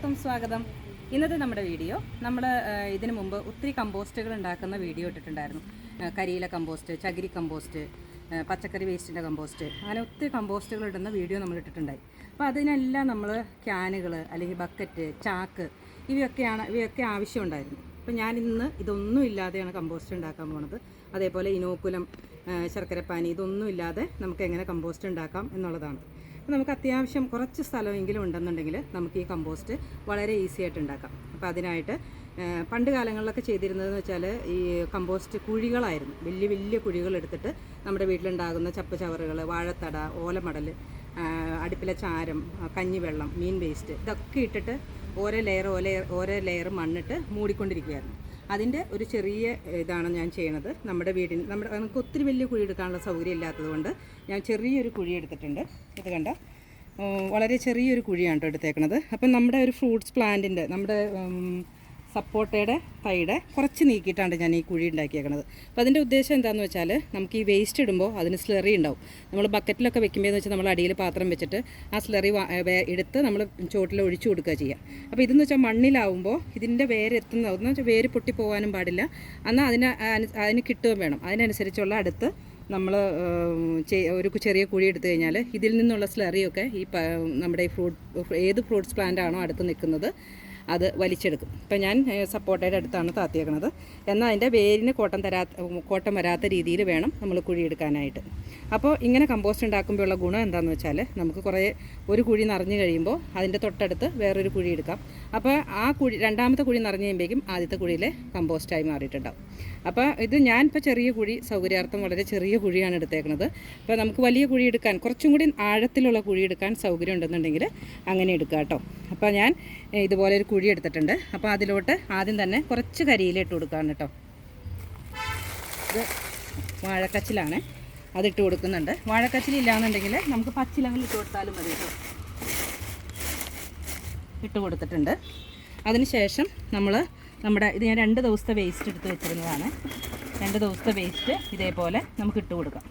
എല്ലാവർക്കും സ്വാഗതം. ഇന്നത്തെ നമ്മുടെ വീഡിയോ നമ്മൾ ഇതിനു മുമ്പ് ഒത്തിരി കമ്പോസ്റ്റുകൾ ഉണ്ടാക്കുന്ന വീഡിയോ ഇട്ടിട്ടുണ്ടായിരുന്നു. കരിയില കമ്പോസ്റ്റ് ചകിരി കമ്പോസ്റ്റ് പച്ചക്കറി വേസ്റ്റിന്റെ കമ്പോസ്റ്റ് അങ്ങനെ ഒത്തിരി കമ്പോസ്റ്റുകൾ ഇടുന്ന വീഡിയോ നമ്മൾ ഇട്ടിട്ടുണ്ടായി. അപ്പോൾ അതിനെല്ലാം നമ്മൾ ക്യാനുകൾ അല്ലെങ്കിൽ ബക്കറ്റ് ചാക്ക് ഇവയൊക്കെയാണ് ഇവയൊക്കെ ആവശ്യമുണ്ടായിരുന്നു അപ്പോൾ ഞാൻ ഇന്ന് ഇതൊന്നും ഇല്ലാതെയാണ് കമ്പോസ്റ്റ് ഉണ്ടാക്കാൻ പോണത്. അതേപോലെ ഇനോക്കുലം ശർക്കരപ്പാനി ഇതൊന്നും ഇല്ലാതെ നമുക്ക് എങ്ങനെ കമ്പോസ്റ്റ് ഉണ്ടാക്കാം എന്നുള്ളതാണ്. അപ്പോൾ നമുക്ക് അത്യാവശ്യം കുറച്ച് സ്ഥലമെങ്കിലും ഉണ്ടെന്നുണ്ടെങ്കിൽ നമുക്ക് ഈ കമ്പോസ്റ്റ് വളരെ ഈസി ആയിട്ട് ഉണ്ടാക്കാം. അപ്പോൾ അതിനായിട്ട് പണ്ട് കാലങ്ങളിലൊക്കെ ചെയ്തിരുന്നതെന്ന് വെച്ചാൽ ഈ കമ്പോസ്റ്റ് കുഴികളായിരുന്നു. വലിയ വലിയ കുഴികൾ എടുത്തിട്ട് നമ്മുടെ വീട്ടിലുണ്ടാകുന്ന ചപ്പ് ചവറുകൾ വാഴത്തട ഓലമടൽ അടുപ്പിലെ ചാരം കഞ്ഞിവെള്ളം മീൻ വേസ്റ്റ് ഇതൊക്കെ ഇട്ടിട്ട് ഓരോ ലെയർ ഓരോ ഓരോ ലെയർ മണ്ണിട്ട് മൂടിക്കൊണ്ടിരിക്കുകയായിരുന്നു. അതിന്റെ ഒരു ചെറിയ ഇതാണ് ഞാൻ ചെയ്യണത്. നമ്മുടെ വീടിന് നമ്മുടെ നമുക്ക് ഒത്തിരി വലിയ കുഴി എടുക്കാനുള്ള സൗകര്യം ഇല്ലാത്തതുകൊണ്ട് ഞാൻ ചെറിയൊരു കുഴി എടുത്തിട്ടുണ്ട്. ഇത് കണ്ട വളരെ ചെറിയൊരു കുഴിയാണ് കേട്ടോ എടുത്തേക്കണത്. അപ്പം നമ്മുടെ ഒരു ഫ്രൂട്ട്സ് പ്ലാന്റിന്റെ നമ്മുടെ സപ്പോട്ടയുടെ തൈയുടെ കുറച്ച് നീക്കിയിട്ടാണ് ഞാൻ ഈ കുഴി ഉണ്ടാക്കിയേക്കണത്. അപ്പോൾ അതിന്റെ ഉദ്ദേശം എന്താണെന്ന് വെച്ചാൽ നമുക്ക് ഈ വേസ്റ്റ് ഇടുമ്പോൾ അതിന് സ്ലെറി ഉണ്ടാവും. നമ്മൾ ബക്കറ്റിലൊക്കെ വെക്കുമ്പോൾ വെച്ചാൽ നമ്മൾ അടിയിൽ പാത്രം വെച്ചിട്ട് ആ സ്ലെറി എടുത്ത് നമ്മൾ ചോട്ടിൽ ഒഴിച്ചു കൊടുക്കുക ചെയ്യുക. അപ്പോൾ ഇതെന്ന് വെച്ചാൽ മണ്ണിലാവുമ്പോൾ ഇതിന്റെ വേര് എത്തുന്ന എന്ന് വെച്ചാൽ വേര് പൊട്ടി പോകാനും പാടില്ല. എന്നാൽ അതിന് അതിന് കിട്ടുകയും വേണം. അതിനനുസരിച്ചുള്ള അടുത്ത് നമ്മൾ ഒരു ചെറിയ കുഴി എടുത്തു കഴിഞ്ഞാൽ ഇതിൽ നിന്നുള്ള സ്ലറിയൊക്കെ ഈ നമ്മുടെ ഈ ഫ്രൂട്ട് ഏത് ഫ്രൂട്ട്സ് പ്ലാന്റ് ആണോ അടുത്ത് നിൽക്കുന്നത് അത് വലിച്ചെടുക്കും. ഇപ്പം ഞാൻ സപ്പോർട്ടയുടെ അടുത്താണ് താത്തിയേക്കണത്. എന്നാൽ അതിന്റെ വേരിന് കോട്ടം തരാത്ത കോട്ടം വരാത്ത രീതിയിൽ വേണം നമ്മൾ കുഴിയെടുക്കാനായിട്ട് അപ്പോൾ ഇങ്ങനെ കമ്പോസ്റ്റ് ഉണ്ടാക്കുമ്പോഴുള്ള ഗുണം എന്താണെന്ന് വെച്ചാൽ നമുക്ക് കുറേ ഒരു കുഴി നിറഞ്ഞു കഴിയുമ്പോൾ അതിന്റെ തൊട്ടടുത്ത് വേറൊരു കുഴി എടുക്കാം. അപ്പോൾ ആ കുഴി രണ്ടാമത്തെ കുഴി നിറഞ്ഞു കഴിയുമ്പോഴേക്കും ആദ്യത്തെ കുഴിയിലെ കമ്പോസ്റ്റായി മാറിയിട്ടുണ്ടാവും. അപ്പോൾ ഇത് ഞാൻ ചെറിയ കുഴി സൗകര്യാർത്ഥം വളരെ ചെറിയ കുഴിയാണ് എടുത്തേക്കുന്നത് അപ്പോൾ നമുക്ക് വലിയ കുഴി എടുക്കാൻ കുറച്ചും കൂടി ആഴത്തിലുള്ള കുഴി എടുക്കാൻ സൗകര്യം ഉണ്ടെന്നുണ്ടെങ്കിൽ അങ്ങനെ എടുക്കുക കേട്ടോ. അപ്പോൾ ഞാൻ ഇതുപോലെ ഒരു കുഴി എടുത്തിട്ടുണ്ട് അപ്പോൾ അതിലോട്ട് ആദ്യം തന്നെ കുറച്ച് കരിയില ഇട്ട് കൊടുക്കുകയാണ് കേട്ടോ ഇത് വാഴക്കച്ചിലാണ്. അതിട്ട് കൊടുക്കുന്നുണ്ട്. വാഴക്കച്ചിൽ ഇല്ലാന്നുണ്ടെങ്കിൽ നമുക്ക് പച്ചിലങ്ങൾ ഇട്ട് കൊടുത്താലും മതി കേട്ടോ ഇട്ട് കൊടുത്തിട്ടുണ്ട്. അതിനുശേഷം നമ്മൾ നമ്മുടെ ഇത് ഞാൻ രണ്ട് ദിവസത്തെ വേസ്റ്റ് എടുത്ത് വെച്ചിരുന്നതാണ്. രണ്ട് ദിവസത്തെ വേസ്റ്റ് ഇതേപോലെ നമുക്ക് ഇട്ട് കൊടുക്കാം.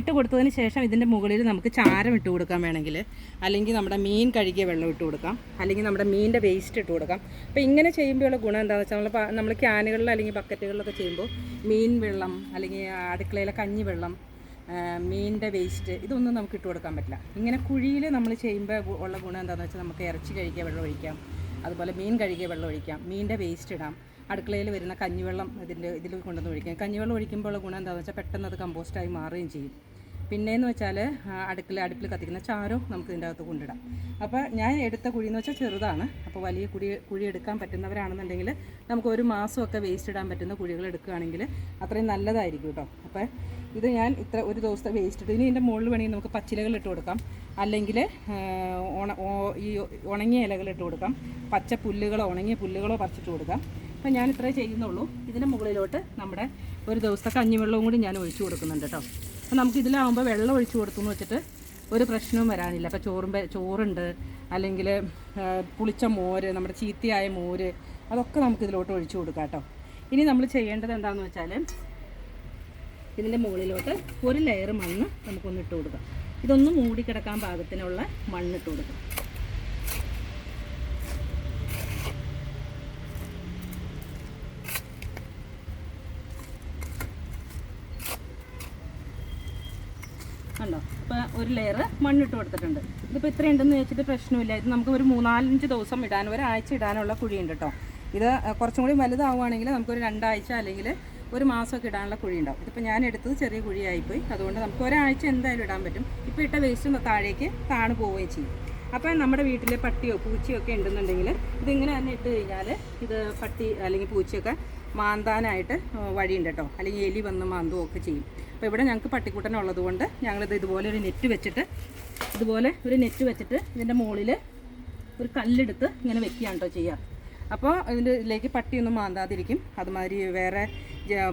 ഇട്ട് കൊടുത്തതിന് ശേഷം ഇതിന്റെ മുകളിൽ നമുക്ക് ചാരം ഇട്ട് കൊടുക്കാൻ വേണമെങ്കിൽ. അല്ലെങ്കിൽ നമ്മുടെ മീൻ കഴുകിയ വെള്ളം ഇട്ട് കൊടുക്കാം. അല്ലെങ്കിൽ നമ്മുടെ മീനിന്റെ വേസ്റ്റ് ഇട്ട് കൊടുക്കാം. അപ്പോൾ ഇങ്ങനെ ചെയ്യുമ്പോഴുള്ള ഗുണം എന്താണെന്ന് വെച്ചാൽ നമ്മൾ നമ്മൾ ക്യാനുകളിൽ അല്ലെങ്കിൽ ബക്കറ്റുകളിലൊക്കെ ചെയ്യുമ്പോൾ മീൻ വെള്ളം അല്ലെങ്കിൽ അടുക്കളയിലെ കഞ്ഞി വെള്ളം മീനിന്റെ വേസ്റ്റ് ഇതൊന്നും നമുക്ക് ഇട്ട് കൊടുക്കാൻ പറ്റില്ല. ഇങ്ങനെ കുഴിയിൽ നമ്മൾ ചെയ്യുമ്പോൾ ഉള്ള ഗുണം എന്താണെന്ന് വെച്ചാൽ നമുക്ക് ഇറച്ചി കഴുകിയ വെള്ളം ഒഴിക്കാം. അതുപോലെ മീൻ കഴുകിയ വെള്ളം ഒഴിക്കാം. മീനിന്റെ വേസ്റ്റ് ഇടാം. അടുക്കളയിൽ വരുന്ന കഞ്ഞിവെള്ളം ഇതിന്റെ ഇതിൽ കൊണ്ടുവന്ന് ഒഴിക്കാം കഞ്ഞിവെള്ളം ഒഴിക്കുമ്പോഴുള്ള ഗുണം എന്താണെന്ന് വെച്ചാൽ പെട്ടെന്ന് അത് കമ്പോസ്റ്റായി മാറുകയും ചെയ്യും. പിന്നെയെന്ന് വെച്ചാൽ അടുക്കള അടുപ്പിൽ കത്തിക്കുന്ന ചാരവും നമുക്ക് ഇതിന്റെ അകത്ത് കൊണ്ടിടാം. അപ്പോൾ ഞാൻ എടുത്ത കുഴി എന്ന് വെച്ചാൽ ചെറുതാണ്. അപ്പോൾ വലിയ കുഴി കുഴി എടുക്കാൻ പറ്റുന്നവരാണെന്നുണ്ടെങ്കിൽ നമുക്ക് ഒരു മാസമൊക്കെ വേസ്റ്റ് ഇടാൻ പറ്റുന്ന കുഴികൾ എടുക്കുകയാണെങ്കിൽ അത്രയും നല്ലതായിരിക്കും കേട്ടോ. അപ്പോൾ ഇത് ഞാൻ ഇത്ര ഒരു ദിവസത്തെ വേസ്റ്റ് ഇട്ട്. ഇനി ഇതിന്റെ മുകളിൽ വേണമെങ്കിൽ നമുക്ക് പച്ചിലകൾ ഇട്ട് കൊടുക്കാം. അല്ലെങ്കിൽ ഈ ഉണങ്ങിയ ഇലകൾ ഇട്ട് കൊടുക്കാം. പച്ച പുല്ലുകളോ ഉണങ്ങിയ പുല്ലുകളോ പറിച്ചിട്ട് കൊടുക്കാം. അപ്പം ഞാൻ ഇത്രേ ചെയ്യുന്നുള്ളൂ. ഇതിന്റെ മുകളിലോട്ട് നമ്മുടെ ഒരു ദിവസത്തെ കഞ്ഞിവെള്ളവും കൂടി ഞാൻ ഒഴിച്ചു കൊടുക്കുന്നുണ്ട് കേട്ടോ. അപ്പം നമുക്ക് ഇതിലാവുമ്പോൾ വെള്ളം ഒഴിച്ചു കൊടുത്തു എന്ന് വെച്ചിട്ട് ഒരു പ്രശ്നവും വരാനില്ല. അപ്പോൾ ചോറും ചോറുണ്ട് അല്ലെങ്കിൽ പുളിച്ച മോര് നമ്മുടെ ചീത്തയായ മോര് അതൊക്കെ നമുക്ക് ഇതിലോട്ട് ഒഴിച്ചു കൊടുക്കാം കേട്ടോ. ഇനി നമ്മൾ ചെയ്യേണ്ടത് എന്താണെന്ന് വെച്ചാൽ ഇതിന്റെ മുകളിലോട്ട് ഒരു ലെയർ മണ്ണ് നമുക്കൊന്ന് ഇട്ട് കൊടുക്കാം. ഇതൊന്ന് മൂടിക്കിടക്കാൻ പാകത്തിനുള്ള മണ്ണിട്ട് കൊടുക്കാം. അപ്പോൾ ഒരു ലെയർ മണ്ണിട്ട് കൊടുത്തിട്ടുണ്ട്. ഇതിപ്പോൾ ഇത്ര ഉണ്ടെന്ന് വെച്ചിട്ട് പ്രശ്നമില്ല. ഇത് നമുക്ക് ഒരു മൂന്നാലഞ്ച് ദിവസം ഇടാൻ ഒരാഴ്ച ഇടാനുള്ള കുഴിയുണ്ട് കേട്ടോ ഇത് കുറച്ചും കൂടി വലുതാവുകയാണെങ്കിൽ നമുക്കൊരു രണ്ടാഴ്ച അല്ലെങ്കിൽ ഒരു മാസമൊക്കെ ഇടാനുള്ള കുഴി ഉണ്ടാവും ഇതിപ്പോൾ ഞാൻ എടുത്തത് ചെറിയ കുഴിയായിപ്പോയി. അതുകൊണ്ട് നമുക്ക് ഒരാഴ്ച എന്തായാലും ഇടാൻ പറ്റും. ഇപ്പോൾ ഇട്ട വേസ്റ്റ് താഴേക്ക് താണു പോവുകയും ചെയ്യും. അപ്പോൾ നമ്മുടെ വീട്ടിലെ പട്ടിയോ പൂച്ചയോ ഒക്കെ ഉണ്ടെന്നുണ്ടെങ്കിൽ ഇതിങ്ങനെ തന്നെ ഇട്ട് കഴിഞ്ഞാൽ ഇത് പട്ടി അല്ലെങ്കിൽ പൂച്ചയൊക്കെ മാന്താനായിട്ട് വഴിയുണ്ട് കേട്ടോ അല്ലെങ്കിൽ എലി വന്ന് മാന്തുകയോ ഒക്കെ ചെയ്യും. അപ്പോൾ ഇവിടെ ഞങ്ങൾക്ക് പട്ടിക്കൂട്ടനെ ഉള്ളതുകൊണ്ട് ഞങ്ങളിത് ഇതുപോലെ ഒരു നെറ്റ് വെച്ചിട്ട് ഇതുപോലെ ഒരു നെറ്റ് വെച്ചിട്ട് ഇതിന്റെ മുകളിൽ ഒരു കല്ലെടുത്ത് ഇങ്ങനെ വെക്കുകയാണ് കേട്ടോ ചെയ്യുക. അപ്പോൾ ഇതിന്റെ ഇതിലേക്ക് പട്ടിയൊന്നും മാന്താതിരിക്കും. അതുമാതിരി വേറെ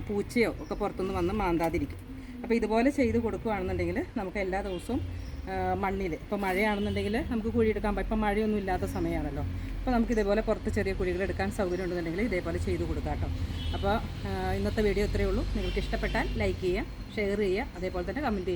പൂച്ചയോ ഒക്കെ പുറത്തുനിന്ന് വന്ന് മാന്താതിരിക്കും. അപ്പോൾ ഇതുപോലെ ചെയ്ത് കൊടുക്കുകയാണെന്നുണ്ടെങ്കിൽ നമുക്ക് എല്ലാ ദിവസവും മണ്ണിൽ ഇപ്പോൾ മഴയാണെന്നുണ്ടെങ്കിൽ നമുക്ക് കുഴിയെടുക്കാൻ പറ്റും ഇപ്പം മഴയൊന്നും ഇല്ലാത്ത സമയമാണല്ലോ അപ്പോൾ നമുക്ക് ഇതേപോലെ പുറത്ത് ചെറിയ കുഴികൾ എടുക്കാൻ സൗകര്യം ഉണ്ടെന്നുണ്ടെങ്കിൽ ഇതേപോലെ ചെയ്ത് കൊടുക്കാം കേട്ടോ. അപ്പോൾ ഇന്നത്തെ വീഡിയോ ഇത്രയേ ഉള്ളൂ. നിങ്ങൾക്ക് ഇഷ്ടപ്പെട്ടാൽ ലൈക്ക് ചെയ്യുക ഷെയർ ചെയ്യുക അതേപോലെ തന്നെ കമന്റ് ചെയ്യുക.